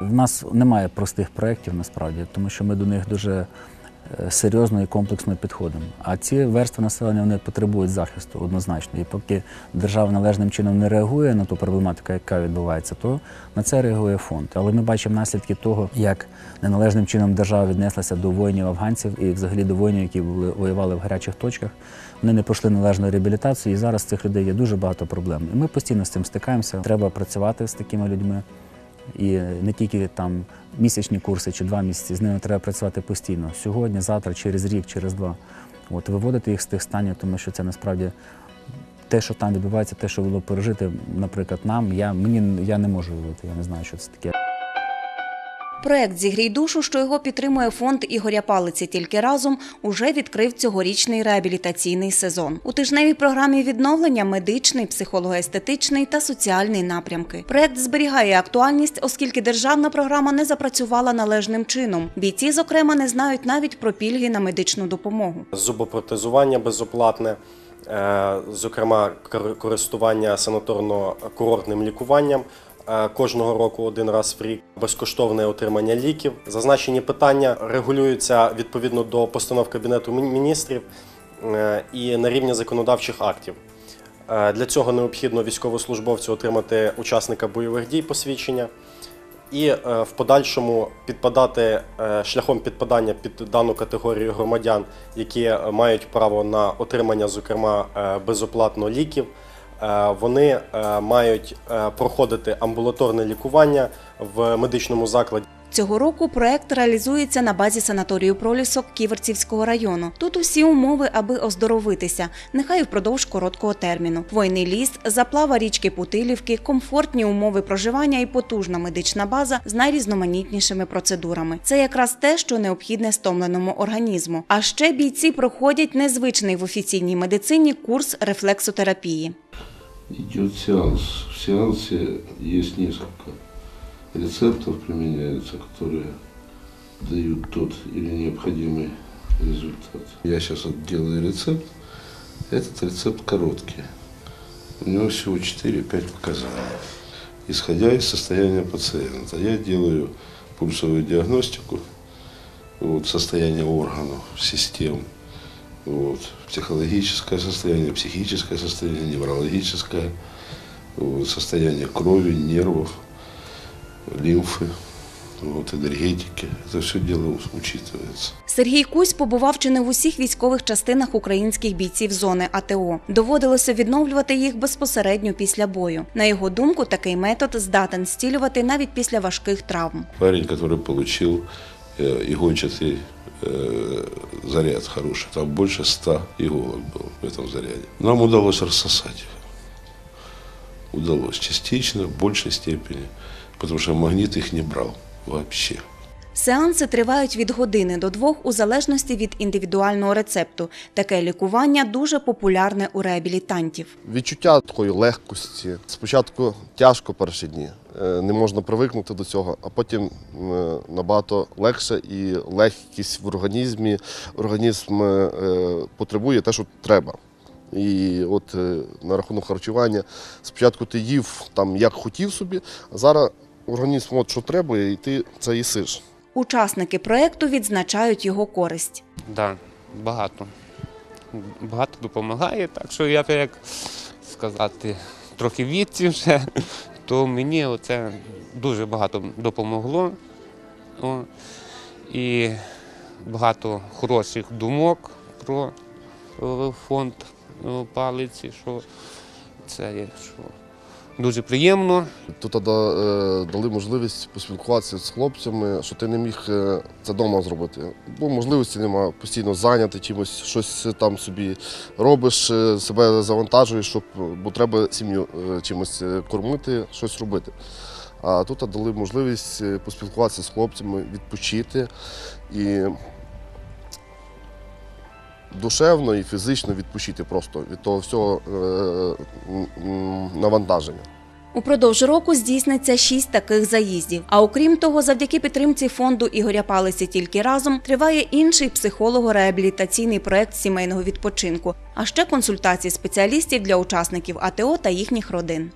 В нас немає простих проєктів насправді, тому що ми до них дуже е, серйозно і комплексно підходимо. А ці верстви населення вони потребують захисту однозначно. І поки держава належним чином не реагує на ту проблематику, яка відбувається, то на це реагує фонд. Але ми бачимо наслідки того, як неналежним чином держава віднеслася до воїнів афганців і взагалі до воїнів, які були воювали в гарячих точках. Вони не пройшли належну реабілітацію, і зараз цих людей є дуже багато проблем. І ми постійно з цим стикаємося. Треба працювати з такими людьми. І не тільки там місячні курси чи два місяці, з ними треба працювати постійно. Сьогодні, завтра, через рік, через два. От виводити їх з тих станів, тому що це насправді те, що там відбувається, те, що було пережити, наприклад, нам, я, мені, я не можу вивити, я не знаю, що це таке. Проект Зігрій душу, що його підтримує фонд Ігоря Палиці тільки разом, уже відкрив цьогорічний реабілітаційний сезон. У тижневій програмі відновлення медичний, психолого-естетичний та соціальний напрямки. Проект зберігає актуальність, оскільки державна програма не запрацювала належним чином. Бійці, зокрема, не знають навіть про пільги на медичну допомогу. зубопротезування безоплатне, е, зокрема користування санаторно-курортним лікуванням. Е, Кожного року один раз в рік безкоштовне отримання ліків. Зазначені питання регулюються відповідно до постанов Кабінету міністрів е, і на рівні законодавчих актів. Е, Для цього необхідно військовослужбовцю отримати учасника бойових дій посвідчення і в подальшому підпадати шляхом підпадання під дану категорію громадян, які мають право на отримання, зокрема, безоплатно ліків. Е, Вони е, мають е, проходити амбулаторне лікування в медичному закладі. Цього року проект реалізується на базі санаторію пролісок Ківерцівського району. Тут усі умови, аби оздоровитися, нехай впродовж короткого терміну. Хвойний ліс, заплава річки Путилівки, комфортні умови проживання і потужна медична база з найрізноманітнішими процедурами. Це якраз те, що необхідне стомленому організму. А ще бійці проходять незвичний в офіційній медицині курс рефлексотерапії. Идет сеанс. В сеансе есть несколько рецептов применяются, которые дают тот или необходимый результат. Я сейчас вот делаю рецепт. Этот рецепт короткий. У него всего 4-5 показаний. Исходя из состояния пациента, я делаю пульсовую диагностику, вот, состояние органов, систем, вот, психологическое состояние, психическое состояние, неврологическое, вот, состояние крови, нервов, лимфы, вот, энергетики. Это все дело учитывается. Сергій Кузь побував чи не в усіх військових частинах українських бійців зони АТО. Доводилося відновлювати їх безпосередньо після бою. На його думку, такий метод здатен зцілювати навіть після важких травм. Парень, который получил э, игольчатый э, заряд хороший, там больше ста иголок было в этом заряде. Нам удалось рассосать их. Удалось частично, в большей степени, потому что магнит их не брал вообще. Сеанси тривають від години до двох у залежності від індивідуального рецепту. Таке лікування дуже популярне у реабілітантів. відчуття такої легкості. Спочатку тяжко перші дні, е, не можна привикнути до цього, а потім е, набагато легше і легкість в організмі. Організм е, потребує те, що треба. І от на рахунок харчування, спочатку ти їв там як хотів собі, а зараз організм от що треба, і ти це їсиш. Учасники проекту відзначають його користь. Да, багато. Багато допомагає, так що я як сказати, трохи віці вже, то мені це дуже багато допомогло. О, і багато хороших думок про е, фонд е, палиці, що це є що дуже приємно. Тут е, дали можливість поспілкуватися з хлопцями, що ти не міг е, це вдома зробити. Бо можливості немає постійно зайняти чимось, щось там собі робиш, е, себе завантажуєш, щоб, бо треба сім'ю чимось кормити, щось робити. А тут дали можливість поспілкуватися з хлопцями, відпочити і душевно і фізично відпочити просто від того всього е, навантаження. Упродовж року здійсниться шість таких заїздів. А окрім того, завдяки підтримці фонду Ігоря Палиці тільки разом триває інший психолого-реабілітаційний проект сімейного відпочинку, а ще консультації спеціалістів для учасників АТО та їхніх родин.